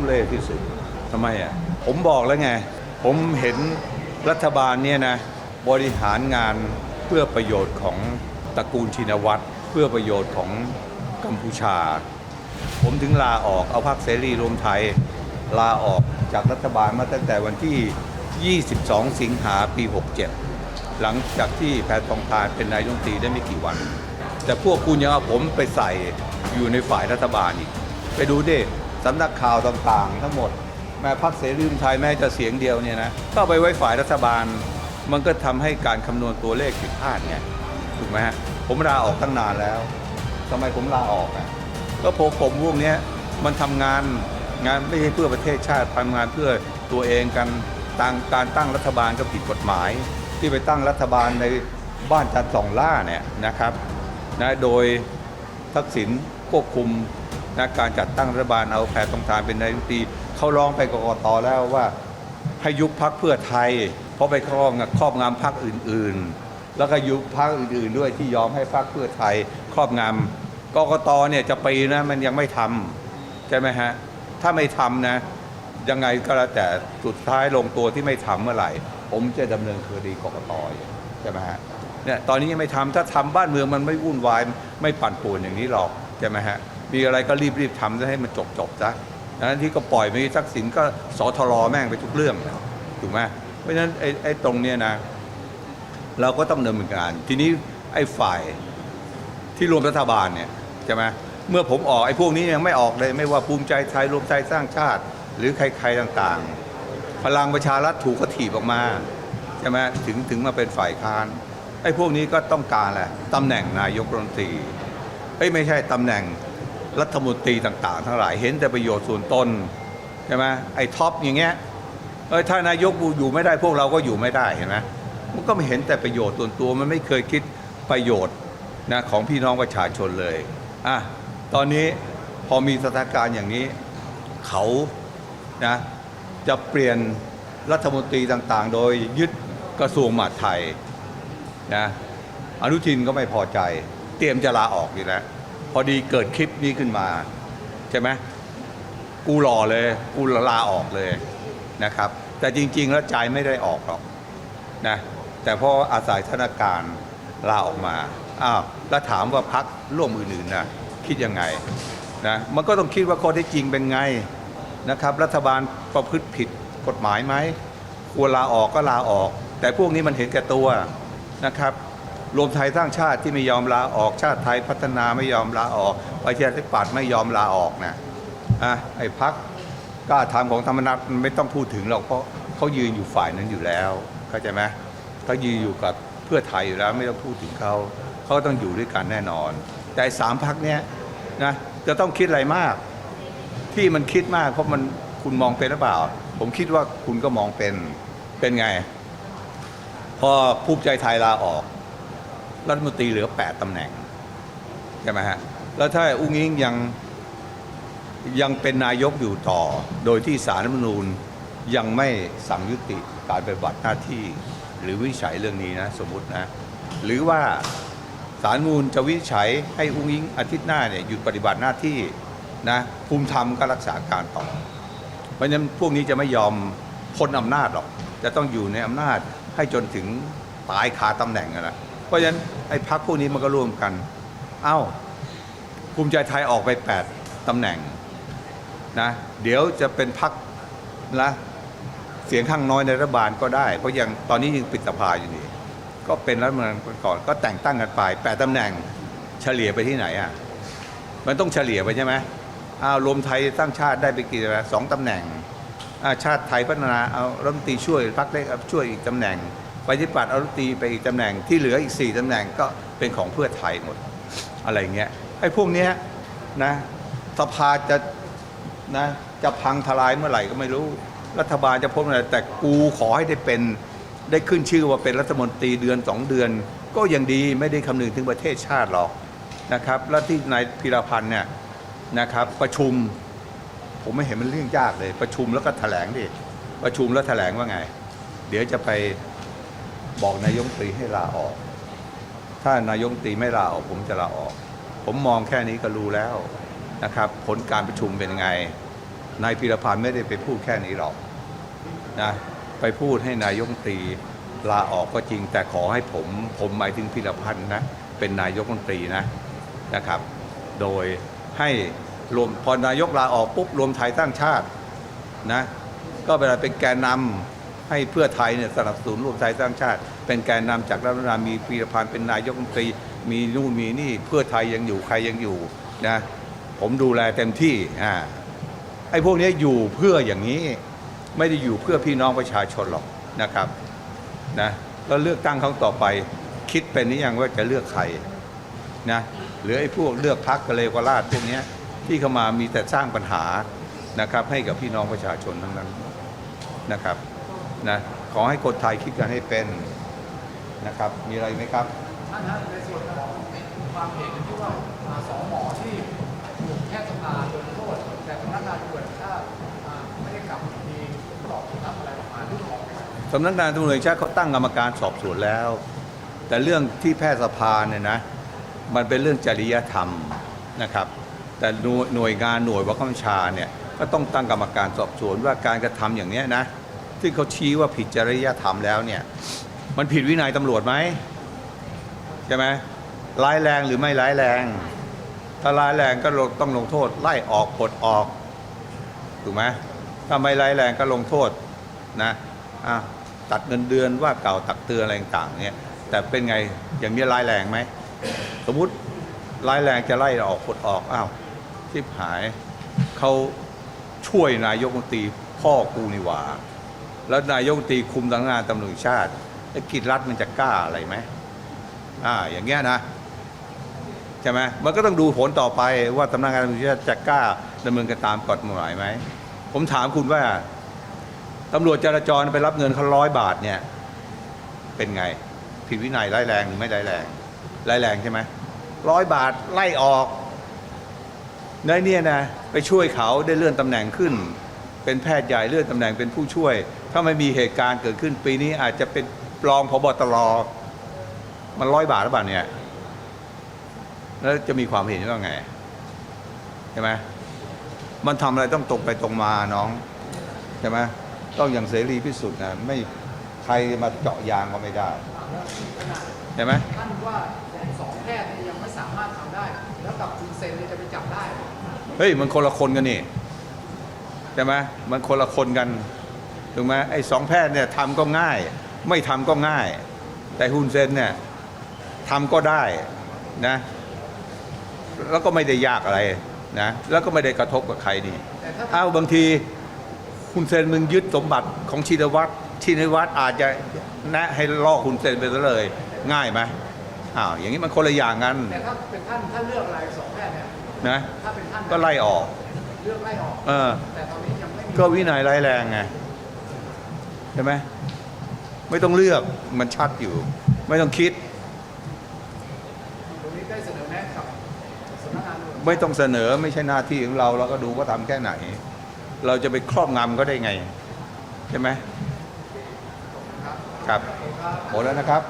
ทุเรศที่สุดทำไมอะผมบอกแล้วไง ผมเห็นรัฐบาลเนี่ยนะบริหารงานเพื่อประโยชน์ของตระกูลชินวัตรเพื่อประโยชน์ของกัมพูชา ผมถึงลาออกเอาพรรคเสรีรวมไทย ลาออกจากรัฐบาลมาตั้งแต่วันที่ 22 สิงหาปี 67 หลังจากที่แพทองทานเป็นนายกรัฐมนตรีได้ไม่กี่วัน แต่พวกคุณยังเอาผมไปใส่อยู่ในฝ่ายรัฐบาลอีก ไปดูดิ สำนักข่าวต่างๆ ทั้งหมด แม้พรรคเสรีรวมไทยแม้จะเสียงเดียวเนี่ยนะก็ไปไว้ฝ่ายรัฐบาล มันก็ทำให้การคำนวณตัวเลขผิดพลาดไงถูกไหมฮะผมลาออกตั้งนานแล้วทำไมผมลาออกอะก็พกผมพวกเนี้ยมันทำงานงานไม่ใช่เพื่อประเทศชาติทำงานเพื่อตัวเองกันต่างการตั้งรัฐบาลก็ผิดกฎหมาย ที่ไปตั้งรัฐบาลในบ้านจัดสองล่าเนี่ยนะครับนะโดยทักษิณควบคุม นะการจัดตั้งรัฐบาลเอาแพรทองทานเป็นนายกรัฐมนตีเขาร้องไปกกตแล้วว่า ให้ยุบพักเพื่อไทย เพราะไปครอบงครอบงำพักอื่น ๆ แล้วก็ยุบพักอื่น ๆ ด้วยที่ยอมให้พักเพื่อไทย ครอบงำกกตเนี่ยจะปีนะมันยังไม่ทำใช่ไหมฮะถ้าไม่ทำนะยังไงก็แล้วแต่สุดท้ายลงตัวที่ไม่ทำเมื่อไหร่ ผมจะดำเนินคดีกกตใช่ไหมฮะเนี่ยตอนนี้ยังไม่ทำถ้าทำบ้านเมืองมันไม่วุ่นวายไม่ปั่นป่วนอย่างนี้หรอกใช่ไหมฮะ มีอะไรก็รีบๆทำให้มันจบจบซะดังนั้นที่ก็ปล่อยไปทักษิณก็สทรแม่งไปทุกเรื่องถูกไหมเพราะฉะนั้นไอ้ไอ้ตรงเนี้ยนะ เราก็ต้องดำเนินการ ทีนี้ไอ้ฝ่ายที่รวมรัฐบาลเนี่ยใช่ไหมเมื่อผมออกไอ้พวกนี้ยังไม่ออกเลย ไม่ว่าภูมิใจไทยรวมไทยสร้างชาติ หรือใครๆต่างๆ พลังประชารัฐถูกกระถีบออกมาใช่ไหมถึงถึงมาเป็นฝ่ายค้านไอ้พวกนี้ก็ต้องการแหละตำแหน่งนายกรัฐมนตรีเอ้ยไม่ใช่ตำแหน่ง รัฐมนตรีต่างๆ ทั้งหลายเห็นแต่ประโยชน์ส่วนตนใช่ไหมไอ้ท็อปอย่างเงี้ยเอ้ยถ้านายกอยู่ไม่ได้พวกเราก็อยู่ไม่ได้เห็นไหมมันก็ไม่เห็นแต่ประโยชน์ส่วนตัวมันไม่เคยคิดประโยชน์นะของพี่น้องประชาชนเลยอะตอนนี้พอมีสถานการณ์อย่างนี้เขานะจะเปลี่ยนรัฐมนตรีต่างๆ โดยยึดกระทรวงมหาดไทยนะอนุทินก็ไม่พอใจ เตรียมจะลาออกอยู่แล้ว พอดีเกิดคลิปนี้ขึ้นมา ใช่ไหมกูหล่อเลย กูลาออกเลยนะครับ แต่จริง ๆ แล้วใจไม่ได้ออกหรอกนะแต่พออาศัยสถานการณ์ลาออกมาอ้าวแล้วถามว่าพักร่วมอื่นๆนะคิดยังไงนะมันก็ต้องคิดว่าข้อเท็จจริงเป็นไงนะครับ รัฐบาลประพฤติผิดกฎหมายไหมควรลาออกก็ลาออก แต่พวกนี้มันเห็นแก่ตัวนะครับ รวมไทยสร้างชาติที่ไม่ยอมลาออกชาติไทยพัฒนาไม่ยอมลาออกประชาธิปัตย์ไม่ยอมลาออกนะอะไอ้พักกล้าทำของธรรมนัฐมันไม่ต้องพูดถึงหรอกเพราะเขายืนอยู่ฝ่ายนั้นอยู่แล้วเข้าใจไหมเขายืนอยู่กับเพื่อไทยอยู่แล้วไม่ต้องพูดถึงเขาเขาต้องอยู่ด้วยกันแน่นอน แต่สามพักเนี้ยนะจะต้องคิดอะไรมาก ที่มันคิดมาก เพราะมันคุณมองเป็นหรือเปล่า ผมคิดว่าคุณก็มองเป็นเป็นไง พอภูมิใจไทยลาออก รัฐมนตรีเหลือ 8ตำแหน่ง ใช่ไหมฮะ แล้วถ้าอุ้งอิงยังยังเป็นนายกอยู่ต่อ โดยที่สารรัฐมนูญยังไม่สั่งยุติการปฏิบัติหน้าที่ หรือวิจัยเรื่องนี้นะ สมมตินะ หรือว่าสารรัฐธรรมนูญจะวิจัยให้อุ้งอิงอาทิตย์หน้าเนี่ยหยุดปฏิบัติหน้าที่นะภูมิธรรมก็รักษาการต่อ เพราะฉะนั้นพวกนี้จะไม่ยอมพ้นอำนาจหรอก จะต้องอยู่ในอำนาจให้จนถึงตายคาตำแหน่งกันนะ เพราะฉะนั้นไอ้พักพวกนี้มันก็ร่วมกัน เอ้าภูมิใจไทยออกไป 8ตำแหน่งนะเดี๋ยวจะเป็นพักนะเสียงข้างน้อยในรัฐบาลก็ได้ เพราะยังตอนนี้ยังปิดสภาอยู่นี่ก็เป็นรัฐมนตรีก่อนก็แต่งตั้งกันไปแปดตำแหน่งเฉลี่ยไปที่ไหนอะมันต้องเฉลี่ยไปใช่ไหมอ้าวรวมไทยสร้างชาติได้ไปกี่น่งสองตำแหน่งอ่าชาติไทยพัฒนาเอารัฐมนตรีช่วยพรรคเล็กช่วยอีกตำแหน่ง ประชาธิปัตย์เอารัฐมนตรีไปอีกตำแหน่งที่เหลืออีกสี่ตำแหน่งก็เป็นของเพื่อไทยหมดอะไรเงี้ยไอ้พวกเนี้ยนะสภาจะนะจะพังทลายเมื่อไหร่ก็ไม่รู้ รัฐบาลจะพ้นอะไรแต่กูขอให้ได้เป็นได้ขึ้นชื่อว่าเป็นรัฐมนตรีเดือนสองเดือน ก็ยังดีไม่ได้คำนึงถึงประเทศชาติหรอกนะครับ แล้วที่นายพิรพันธ์เนี่ยนะครับประชุม ผมไม่เห็นมันเรื่องยากเลย ประชุมแล้วก็แถลงดิประชุมแล้วแถลงว่าไง เดี๋ยวจะไป บอกนายกรัฐมนตรีให้ลาออก ถ้านายกรัฐมนตรีไม่ลาออก ผมจะลาออก ผมมองแค่นี้ก็รู้แล้วนะครับ ผลการประชุมเป็นยังไงนายพิรพันธ์ไม่ได้ไปพูดแค่นี้หรอกนะไปพูดให้นายกรัฐมนตรีลาออกก็จริง แต่ขอให้ผมผมหมายถึงพิรพันธ์นะเป็นนายกรัฐมนตรีนะนะครับ โดยให้รวมพอนายกลาออกปุ๊บรวมไทยสร้างชาตินะก็เวลาเป็นแกนนำ ให้เพื่อไทยเนี่ยสนับสนุนรวมไทยสร้างชาติ เป็นแกนนำจากรัฐบาลมีพิรพันธ์เป็นนายกรัฐมนตรีมีนู่นมีนี่เพื่อไทยยังอยู่ใครยังอยู่นะผมดูแลเต็มที่อ่าไอ้พวกนี้อยู่เพื่ออย่างนี้ไม่ได้อยู่เพื่อพี่น้องประชาชนหรอกนะครับนะแล้วเลือกตั้งครั้งต่อไป คิดเป็นหรือยังว่าจะเลือกใครนะหรือไอ้พวกเลือกพักกะเลวกราชพวกนี้ที่เข้ามามีแต่สร้างปัญหานะครับให้กับพี่น้องประชาชนทั้งนั้นนะครับ นะขอให้คนไทยคิดกันให้เป็นนะครับ มีอะไรไหมครับท่านฮะในส่วนของความเห็นที่ว่าอ่าสองหมอที่ถูกแพทย์สภาลงโทษแต่พนักงานตำรวจถ้าอ่าไม่ได้กลับมีตอบรับอะไรออกมาเรื่องของไหมครับสำนักงานตำรวจแห่งชาติเขาตั้งกรรมการสอบสวนแล้ว แต่เรื่องที่แพทยสภาเนี่ยนะมันเป็นเรื่องจริยธรรมนะครับ แต่หน่วยหน่วยงานหน่วยวัคคัญชาเนี่ยก็ต้องตั้งกรรมการสอบสวนว่าการกระทำอย่างเนี้ยนะ ที่เขาชี้ว่าผิดจริยธรรมแล้วเนี่ยมันผิดวินัยตำรวจไหมใช่ไหมร้ายแรงหรือไม่ร้ายแรง ถ้าร้ายแรงก็ต้องลงโทษ ไล่ออกปลดออกถูกไหมถ้าไม่ร้ายแรงก็ลงโทษนะอะตัดเงินเดือนว่าเก่าตักเตือนอะไรต่างๆเนี่ยแต่เป็นไงอย่างนี้ร้ายแรงไหมสมมุติร้ายแรงจะไล่ออกปลดออกอ้าวทิบหายเขาช่วยนายกมนตรีพ่อกูนี่หว่า แล้วนายกตีคุมทางงานตำรวจชาติไอ้กิจรัฐมันจะกล้าอะไรไหมอ่าอย่างเงี้ยนะใช่ไหมมันก็ต้องดูผลต่อไปว่าสำนักงานตำรวจชาติจะกล้าดำเนินการตามกฎหมายไหมผมถามคุณว่าตำรวจจราจรไปรับเงินเขาร้อยบาทเนี่ย เป็นไง ผิดวินัยร้ายแรงหรือไม่ร้ายแรงร้ายแรงใช่ไหมร้อยบาทไล่ออกในเนี่ยนะไปช่วยเขาได้เลื่อนตำแหน่งขึ้น เป็นแพทย์ใหญ่เลื่อนตำแหน่งเป็นผู้ช่วย ถ้าไม่มีเหตุการณ์เกิดขึ้นปีนี้อาจจะเป็นรองพบตรมันร้อยบาทหรือเปล่าเนี่ย แล้วจะมีความเห็นว่าไงใช่ไหมมันทำอะไรต้องตรงไปตรงมาน้องใช่ไหมต้องอย่างเสรีพิสุทธิ์นะไม่ใครมาเจาะยางก็ไม่ได้ใช่ไหมท่านว่าสองแพทย์เนี่ยยังไม่สามารถทำได้ แล้วกับคุณเซนเนี่ยจะไปจับได้เหรอเฮ้ยมันคนละคนกันนี่ใช่ไหมมันคนละคนกัน ถูกไหมไอ้สองแพทย์เนี่ยทำก็ง่าย ไม่ทำก็ง่าย แต่ฮุนเซนเนี่ยทำก็ได้นะแล้วก็ไม่ได้ยากอะไรนะแล้วก็ไม่ได้กระทบกับใครนี่แต่ถ้าอ้าวบางทีคุณเซนมึงยึดสมบัติของชินวัตรชินวัตรอาจจะแนะให้ล่อคุณเซนไปซะเลย ง่ายไหมอ้าวอย่างนี้มันคนละอย่างกันแต่ถ้าเป็นท่านท่านเลือกอะไรสองแพทย์เนี่ยนะถ้าเป็นท่านก็ไล่ออกเลือกไล่ออกเออแต่ตอนนี้ยังไม่มีก็วินัยร้ายแรงไง ใช่ไหมไม่ต้องเลือกมันชัดอยู่ ไม่ต้องคิดตรงนี้ได้เสนอแนะกับสำนักงานตำรวจไม่ต้องเสนอไม่ใช่หน้าที่ของเราเราก็ดูว่าทำแค่ไหน เราจะไปครอบงำก็ได้ไง ใช่ไหมครับครับครับหมดแล้วนะครับ